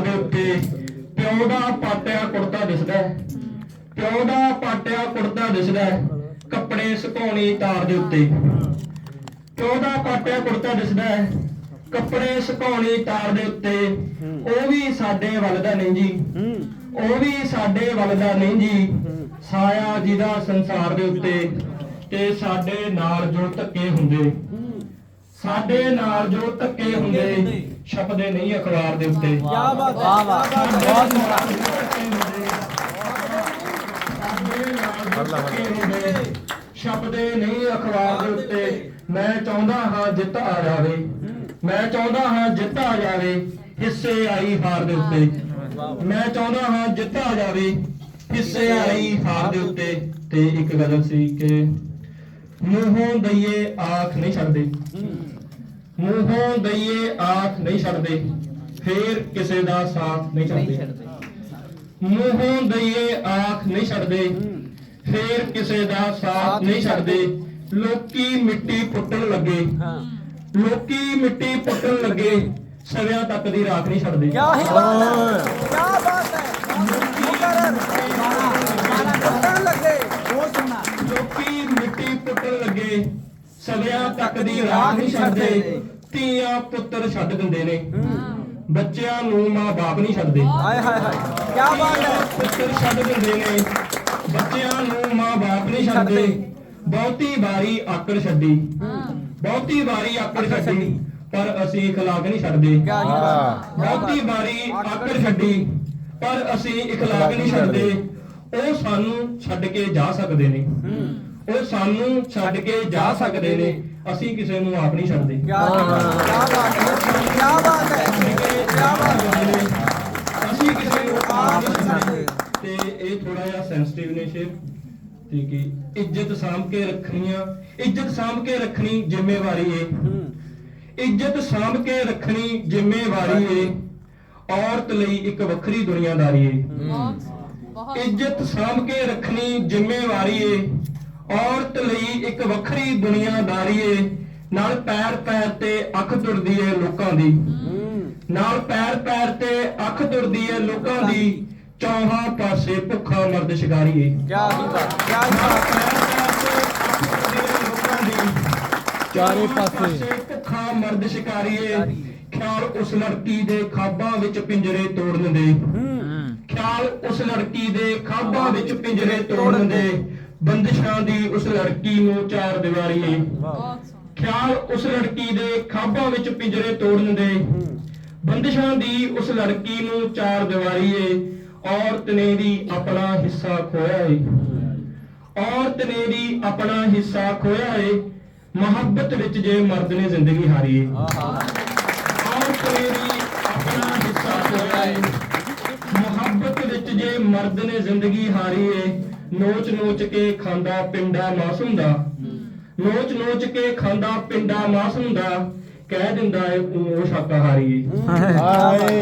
ਦੇ ਉੱਤੇ ਪਿਓ ਦਾ ਪਾਟਿਆ ਕੁੜਤਾ ਦਿਸਦਾ ਹੈ। ਪਿਓ ਦਾ ਪਾਟਿਆ ਕੁੜਤਾ ਦਿਸਦਾ ਹੈ। ਕੱਪੜੇ ਸੁਕਾਉਣੀ ਤਾਰ ਦੇ ਉੱਤੇ ਪਿਓ ਦਾ ਪਾਟਿਆ ਕੁੜਤਾ ਦਿਸਦਾ ਹੈ। ਕੱਪੜੇ ਸੁਕਾਉਣੀ ਤਾਰ ਦੇ ਉੱਤੇ ਉਹ ਵੀ ਸਾਡੇ ਵੱਲ ਦਾ ਨਹੀਂ ਜੀ ਉਹ ਵੀ ਸਾਡੇ ਵੱਲ ਦਾ ਨਹੀਂ ਜੀ ਸਾਇਆ ਜਿਹਦਾ ਸੰਸਾਰ ਦੇ ਉੱਤੇ ਤੇ ਸਾਡੇ ਨਾਲ ਜੋ ਧੱਕੇ ਹੁੰਦੇ ਸਾਡੇ ਨਾਲ ਜੋ ਧੱਕੇ ਹੁੰਦੇ ਛਪਦੇ ਨਹੀਂ ਅਖਬਾਰ ਦੇ ਉੱਤੇ। ਕਿਆ ਬਾਤ ਹੈ ਵਾਹ ਵਾਹ। ਬਹੁਤ ਸੋਹਣਾ। ਛਪਦੇ ਨਹੀਂ ਅਖਬਾਰ ਦੇ ਉੱਤੇ। ਮੈਂ ਚਾਹੁੰਦਾ ਹਾਂ ਜਿੱਤ ਆ ਜਾਵੇ। ਮੈਂ ਚਾਹੁੰਦਾ ਹਾਂ ਜਿੱਤ ਆ ਜਾਵੇ। ਹਿੱਸੇ ਆਈ ਹਾਰ ਦੇ ਉੱਤੇ। ਮੈਂ ਚਾਹੁੰਦਾ ਹਾਂ ਜਿੱਤ ਆ ਜਾਵੇ। ਹਿੱਸੇ ਆਈ ਹਾਰ ਦੇ ਉੱਤੇ। ਤੇ ਇੱਕ ਗਜ਼ਲ ਸੀ ਕਿ ਮੂੰਹੋਂ ਦਈਏ ਆਖ ਨਹੀਂ ਛੱਡਦੇ। ਮੂੰਹੋਂ ਦਈਏ ਆਖ ਨਹੀਂ ਛੱਡਦੇ ਫੇਰ ਕਿਸੇ ਦਾ ਸਾਥ ਨਹੀਂ ਛੱਡਦੇ। ਮੂੰਹੋਂ ਦਈਏ ਆਖ ਨਹੀਂ ਛੱਡਦੇ ਫੇਰ ਕਿਸੇ ਦਾ ਸਾਥ ਨਹੀਂ ਛੱਡਦੇ। ਲੋਕੀ ਮਿੱਟੀ ਪੁੱਟਣ ਲੱਗੇ। ਹਾਂ। ਲੋਕੀ ਮਿੱਟੀ ਪੁੱਟਣ ਲੱਗੇ ਸਵਿਆਂ ਤੱਕ ਦੀ ਰਾਖ ਨਹੀਂ ਛੱਡਦੇ। ਹੀ ਬਾਤ ਹੈ ਕਿਆ ਬਾਤ ਹੈ। ਸਵਿਆਂ ਤੱਕ ਦੀ ਰਾਖ ਨਹੀਂ ਛੱਡਦੇ ਧੀਆਂ ਪੁੱਤਰ ਛੱਡ ਦਿੰਦੇ ਨੇ ਬੱਚਿਆਂ ਨੂੰ ਮਾਂ-ਬਾਪ ਨਹੀਂ ਛੱਡਦੇ ਹਾਏ ਹਾਏ ਹਾਏ ਕਿਆ ਬਾਤ ਹੈ ਪੁੱਤਰ ਛੱਡ ਦਿੰਦੇ ਨੇ ਬੱਚਿਆਂ ਨੂੰ ਮਾਂ-ਬਾਪ ਨਹੀਂ ਛੱਡਦੇ ਬਹੁਤੀ ਵਾਰੀ ਆਕੜ ਛੱਡੀ ਬਹੁਤੀ ਵਾਰੀ ਆਕੜ ਛੱਡੀ ਪਰ ਅਸੀਂ اخلاق ਨਹੀਂ ਛੱਡਦੇ ਕਿਆ ਹੀ ਬਾਤ ਬਹੁਤੀ ਵਾਰੀ ਆਕੜ ਛੱਡੀ ਪਰ ਅਸੀਂ اخلاق ਨਹੀਂ ਛੱਡਦੇ ਉਹ ਸਾਨੂੰ ਛੱਡ ਕੇ ਜਾ ਸਕਦੇ ਨੇ ਉਹ ਸਾਨੂੰ ਛੱਡ ਕੇ ਜਾ ਸਕਦੇ ਨੇ ਅਸੀਂ ਕਿਸੇ ਨੂੰ ਆਪ ਨਹੀਂ ਛੱਡਦੇ। ਕਿਆ ਬਾਤ ਹੈ ਕਿਆ ਬਾਤ ਹੈ ਕਿਆ ਬਾਤ ਹੈ। ਅਸੀਂ ਕਿਸੇ ਨੂੰ ਆਪ ਨਹੀਂ ਛੱਡਦੇ। ਤੇ ਇਹ ਥੋੜਾ ਜਿਹਾ ਸੈਂਸਿਟਿਵ ਨੇ ਸ਼ੇਰ। ਤੇ ਕਿ ਇੱਜ਼ਤ ਸਾਂਭ ਕੇ ਰੱਖਣੀਆਂ ਇੱਜ਼ਤ ਸਾਂਭ ਕੇ ਰੱਖਣੀ ਜ਼ਿੰਮੇਵਾਰੀ ਏ। ਇੱਜ਼ਤ ਸਾਂਭ ਕੇ ਰੱਖਣੀ ਜ਼ਿੰਮੇਵਾਰੀ ਏ। ਔਰਤ ਲਈ ਇੱਕ ਵੱਖਰੀ ਦੁਨੀਆਦਾਰੀ ਏ। ਬਹੁਤ। ਇੱਜ਼ਤ ਸਾਂਭ ਕੇ ਰੱਖਣੀ ਜ਼ਿੰਮੇਵਾਰੀ ਏ। ਔਰਤ ਲਈ ਇੱਕ ਵੱਖਰੀ ਦੁਨੀਆਦਾਰੀ ਏ ਨਾਲ ਪੈਰ ਪੈਰ ਤੇ ਅੱਖ ਤੁਰਦੀ ਏ ਲੋਕਾਂ ਦੀ। ਨਾਲ ਪੈਰ ਪੈਰ ਤੇ ਅੱਖ ਤੁਰਦੀ ਏ ਲੋਕਾਂ ਦੀ ਚੌਹਾਂ ਪਾਸੇ ਭੁੱਖਾ ਮਰਦ ਸ਼ਿਕਾਰੀ ਏ ਬਾਤ ਬਾਤ ਚਾਰੇ ਪਾਸੇ। ਪਾਸੇ ਭੁੱਖਾ ਮਰਦ ਸ਼ਿਕਾਰੀ ਏ ਖਿਆਲ ਉਸ ਲੜਕੀ ਦੇ ਖਾਬਾਂ ਵਿੱਚ ਪਿੰਜਰੇ ਤੋੜਨ ਦੇ। ਖਿਆਲ ਉਸ ਲੜਕੀ ਦੇ ਖਾਬਾਂ ਵਿੱਚ ਪਿੰਜਰੇ ਤੋੜਨ ਦੇ। ਬੰਦਸ਼ਾਂ ਦੀ ਉਸ ਲੜਕੀ ਨੂੰ ਚਾਰ ਦੀਵਾਰੀ। ਏ ਬਹੁਤ ਸੋਹਣਾ। ਖਿਆਲ ਉਸ ਲੜਕੀ ਦੇ ਖਾਬਾਂ ਵਿੱਚ ਪਿੰਜਰੇ ਤੋੜਨ ਦੇ। ਬੰਦਸ਼ਾਂ ਦੀ ਉਸ ਲੜਕੀ ਨੂੰ ਚਾਰ ਦੀਵਾਰੀ ਏ। ਔਰਤ ਨੇ ਵੀ ਆਪਣਾ ਹਿੱਸਾ ਖੋਇਆ ਏ। ਔਰਤ ਨੇ ਵੀ ਆਪਣਾ ਹਿੱਸਾ ਖੋਇਆ ਏ। ਮੁਹੱਬਤ ਵਿੱਚ ਜੇ ਮਰਦ ਨੇ ਜ਼ਿੰਦਗੀ ਹਾਰੀ ਏ। ਔਰਤ ਨੇ ਵੀ ਆਪਣਾ ਹਿੱਸਾ ਖੋਇਆ ਏ। ਮੁਹੱਬਤ ਵਿੱਚ ਜੇ ਮਰਦ ਨੇ ਜ਼ਿੰਦਗੀ ਹਾਰੀ ਏ। ਨੋਚ ਨੋਚ ਕੇ ਖਾਂਦਾ ਪਿੰਡਾ ਮਾਸੂਮ ਦਾ ਨੋਚ ਨੋਚ ਕੇ ਖਾਂਦਾ ਪਿੰਡਾ ਮਾਸੂਮ ਦਾ ਕਹਿ ਦਿੰਦਾ ਏ, ਉਹ ਸ਼ਾਕਾਹਾਰੀ। ਹਾਏ